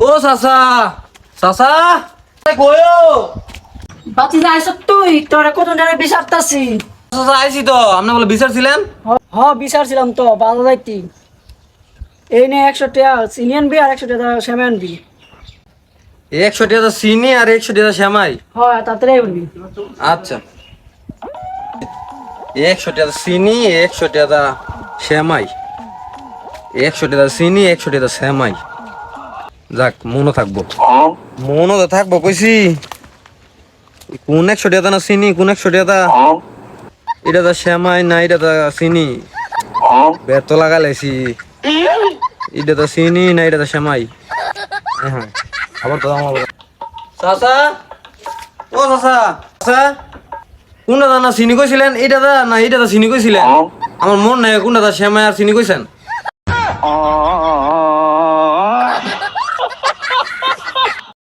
ও চাচা চাচা কয়ো বাতি যাইছ তুই? তোরা কত টাকা বিচারতাছি চাচা আইছি তো। আপনি বলে বিচারছিলেন হ বিচারছিলাম তো বাজার যাইতি এই নে একশো টাকা চিনি আনবি আর একশো টাকা সেমে আনবি একশো টাকা চিনি আর একশো টাকা শ্যামাই। হয় তাড়াতাড়ি বলবি আচ্ছা। একশো টাকা চিনি একশো টাকা শ্যামাই। একশো টাকা চিনি একশো টাকা শ্যামাই। যাক মনও থাকব। মনও তো থাকব কইছি। কোন একশো টাকা না চিনি কোন একশো টাকা এটা তো শ্যামাই না এটা তো চিনি। বেত লাগালাইছি। এটা তো চিনি না এটা তো শ্যামাই। হ্যাঁ আবার তো আমার চাচা? ও চাচা চাচা। কোনটা দা না চিনি কইছিলেন এটা দা না এটা দা চিনি কইছিলেন? আমার মন নাই কোন দা শ্যামাই আর চিনি কইছেন?